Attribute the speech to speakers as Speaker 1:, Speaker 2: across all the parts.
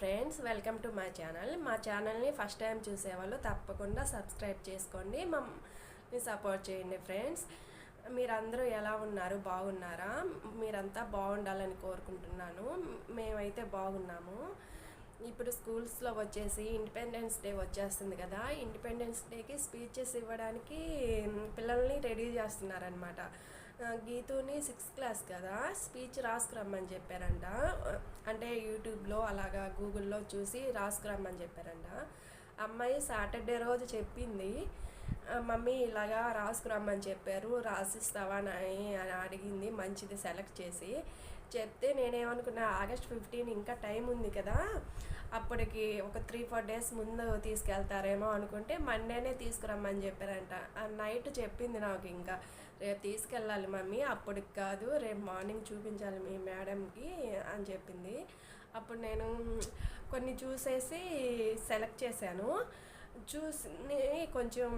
Speaker 1: Friends welcome to my channel. మా ఛానల్ని first time చూసేవాళ్ళు తప్పకుండా సబ్స్క్రైబ్ చేసుకోండి. మమ్మల్ని సపోర్ట్ చేయండి ఫ్రెండ్స్. మీరందరూ ఎలా ఉన్నారు? బాగున్నారా? మీరంతా బాగుండాలని కోరుకుంటున్నాను. మేమైతే బాగున్నాము. ఇప్పుడు స్కూల్స్లో వచ్చేసి ఇండిపెండెన్స్ డే వచ్చేస్తుంది కదా. ఇండిపెండెన్స్ డేకి స్పీచెస్ ఇవ్వడానికి పిల్లల్ని రెడీ చేస్తున్నారనమాట గీతూని సిక్స్త్ క్లాస్ కదా స్పీచ్ రాసుకురమ్మని చెప్పారంట. అంటే యూట్యూబ్లో అలాగా గూగుల్లో చూసి రాసుకురమ్మని చెప్పారంట. అమ్మాయి సాటర్డే రోజు చెప్పింది మమ్మీ ఇలాగా రాసుకురమ్మని చెప్పారు రాసిస్తావా అని అడిగింది మంచిది సెలెక్ట్ చేసి. చెప్తే నేనేమనుకున్నా ఆగస్ట్ ఫిఫ్టీన్ ఇంకా టైం ఉంది కదా అప్పటికి ఒక త్రీ ఫోర్ డేస్ ముందు తీసుకెళ్తారేమో అనుకుంటే మండేనే తీసుకురమ్మని చెప్పారంట. ఆ నైట్ చెప్పింది నాకు ఇంకా రేపు తీసుకెళ్ళాలి మమ్మీ అప్పటికి కాదు రేపు మార్నింగ్ చూపించాలి మీ మేడంకి అని చెప్పింది. అప్పుడు నేను కొన్ని చూసేసి సెలెక్ట్ చేశాను. చూసి కొంచెం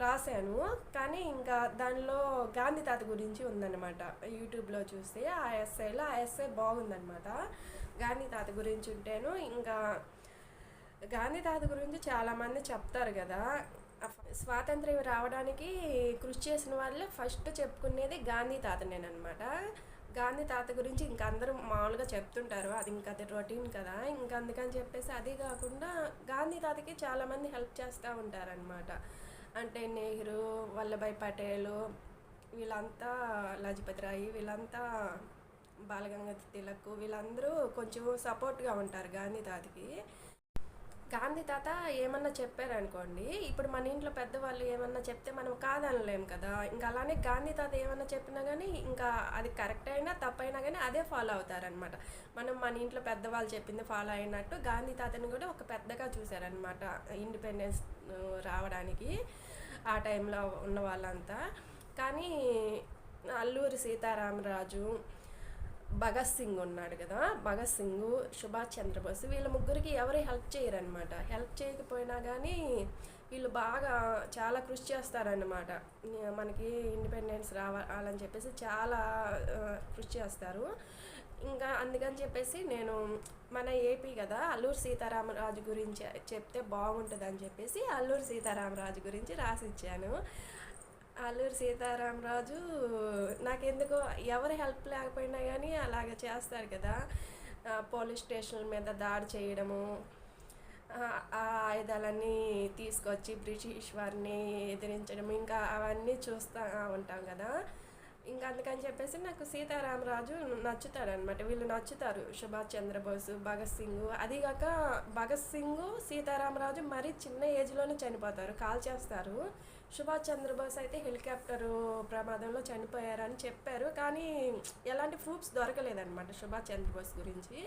Speaker 1: రాశాను. కానీ ఇంకా దానిలో గాంధీ తాత గురించి ఉందన్నమాట. యూట్యూబ్లో చూస్తే ఆ ఎస్ఐలో ఆ ఎస్ఐ బాగుందనమాట గాంధీ తాత గురించి ఉంటేను ఇంకా గాంధీ తాత గురించి చాలామంది చెప్తారు కదా. స్వాతంత్ర్యం రావడానికి కృషి చేసిన వాళ్ళే ఫస్ట్ చెప్పుకునేది గాంధీ తాతనేనమాట గాంధీ తాత గురించి ఇంకా అందరూ మామూలుగా చెప్తుంటారు. అది ఇంకా అది రొటీన్ కదా. ఇంకా అందుకని చెప్పేసి అది కాకుండా గాంధీ తాతకి చాలామంది హెల్ప్ చేస్తూ ఉంటారనమాట అంటే నెహ్రూ వల్లభాయ్ పటేల్ వీళ్ళంతా లజపతి రాయి వీళ్ళంతా బాలగంగాధర్ తిలక్ వీళ్ళందరూ కొంచెం సపోర్ట్గా ఉంటారు గాంధీ తాతకి. గాంధీ తాత ఏమన్నా చెప్పారనుకోండి ఇప్పుడు మన ఇంట్లో పెద్దవాళ్ళు ఏమన్నా చెప్తే మనం కాదనలేం కదా. ఇంకా అలానే గాంధీ తాత ఏమన్నా చెప్పినా కానీ ఇంకా అది కరెక్ట్ అయినా తప్పైనా కానీ అదే ఫాలో అవుతారనమాట. మనం మన ఇంట్లో పెద్దవాళ్ళు చెప్పింది ఫాలో అయినట్టు గాంధీ తాతని కూడా ఒక పెద్దగా చూశారనమాట ఇండిపెండెన్స్ రావడానికి ఆ టైంలో ఉన్న వాళ్ళంతా. కానీ అల్లూరి సీతారామరాజు భగత్ సింగ్ ఉన్నాడు కదా భగత్ సింగ్ సుభాష్ చంద్రబోస్ వీళ్ళ ముగ్గురికి ఎవరు హెల్ప్ చేయరనమాట హెల్ప్ చేయకపోయినా కానీ వీళ్ళు బాగా చాలా కృషి చేస్తారన్నమాట. మనకి ఇండిపెండెన్స్ రావాలని చెప్పేసి చాలా కృషి చేస్తారు. ఇంకా అందుకని చెప్పేసి నేను మన ఏపీ కదా అల్లూరు సీతారామరాజు గురించి చెప్తే బాగుంటుంది అని చెప్పేసి అల్లూరు సీతారామరాజు గురించి రాసిచ్చాను. అల్లూరి సీతారామరాజు నాకెందుకో ఎవరి హెల్ప్ లేకపోయినా కానీ అలాగ చేస్తారు కదా. పోలీస్ స్టేషన్ల మీద దాడి చేయడము ఆ, ఆ ఆయుధాలన్నీ తీసుకొచ్చి బ్రిటిష్ వారిని ఎదిరించడం ఇంకా అవన్నీ చూస్తూ ఉంటాం కదా. ఇంకా అందుకని చెప్పేసి నాకు సీతారామరాజు నచ్చుతారనమాట వీళ్ళు నచ్చుతారు. సుభాష్ చంద్రబోస్ భగత్ సింగ్. అదిగాక భగత్ సింగ్ సీతారామరాజు మరీ చిన్న ఏజ్లోనే చనిపోతారు. కాల్ చేస్తారు. సుభాష్ చంద్రబోస్ అయితే హెలికాప్టర్ ప్రమాదంలో చనిపోయారని చెప్పారు. కానీ ఎలాంటి ప్రూఫ్స్ దొరకలేదన్నమాట సుభాష్ చంద్రబోస్ గురించి.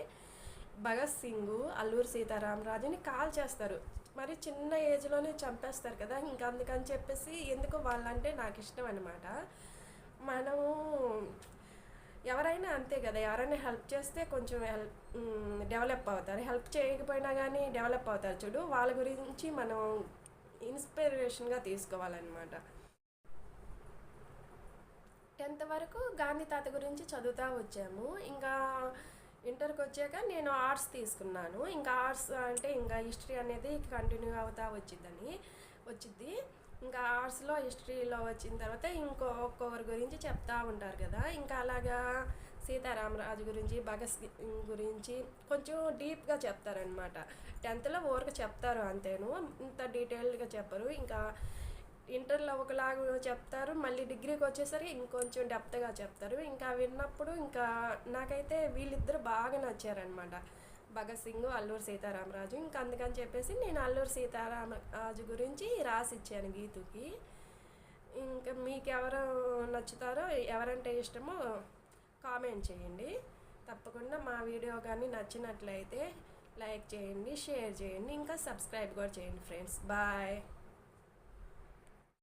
Speaker 1: భగత్ సింగ్ అల్లూరు సీతారామరాజుని కాల్ చేస్తారు. మరి చిన్న ఏజ్లోనే చంపేస్తారు కదా. ఇంకా అందుకని చెప్పేసి ఎందుకు వాళ్ళంటే నాకు ఇష్టం అనమాట మనము ఎవరైనా అంతే కదా ఎవరైనా హెల్ప్ చేస్తే కొంచెం హెల్ప్ డెవలప్ అవుతారు. హెల్ప్ చేయకపోయినా కానీ డెవలప్ అవుతారు. చూడు వాళ్ళ గురించి మనం ఇన్స్పిరేషన్గా తీసుకోవాలన్నమాట. టెన్త్ వరకు గాంధీ తాత గురించి చదువుతూ వచ్చాము. ఇంకా ఇంటర్కి వచ్చాక నేను ఆర్ట్స్ తీసుకున్నాను. ఇంకా ఆర్ట్స్ అంటే ఇంకా హిస్టరీ అనేది కంటిన్యూ అవుతా వచ్చిందని వచ్చింది ఇంకా ఆర్ట్స్లో హిస్టరీలో వచ్చిన తర్వాత ఇంకో ఒక్కొక్కరి గురించి చెప్తా ఉంటారు కదా. ఇంకా అలాగా సీతారామరాజు గురించి భగత్ సింగ్ గురించి కొంచెం డీప్గా చెప్తారనమాట టెన్త్లో ఊరికి చెప్తారు అంతేను. ఇంత డీటెయిల్డ్గా చెప్పరు. ఇంకా ఇంటర్లో ఒకలాగా చెప్తారు. మళ్ళీ డిగ్రీకి వచ్చేసరికి ఇంకొంచెం డెప్త్గా చెప్తారు. ఇంకా విన్నప్పుడు ఇంకా నాకైతే వీళ్ళిద్దరు బాగా నచ్చారనమాట భగత్ సింగ్ అల్లూరు సీతారామరాజు ఇంకా అందుకని చెప్పేసి నేను అల్లూరు సీతారామరాజు గురించి రాసిచ్చాను గీతుకి. ఇంకా మీకు ఎవరు నచ్చుతారో ఎవరంటే ఇష్టమో కామెంట్ చేయండి. తప్పకుండా మా వీడియో కానీ నచ్చినట్లయితే లైక్ చేయండి షేర్ చేయండి ఇంకా సబ్స్క్రైబ్ కూడా చేయండి ఫ్రెండ్స్. బాయ్.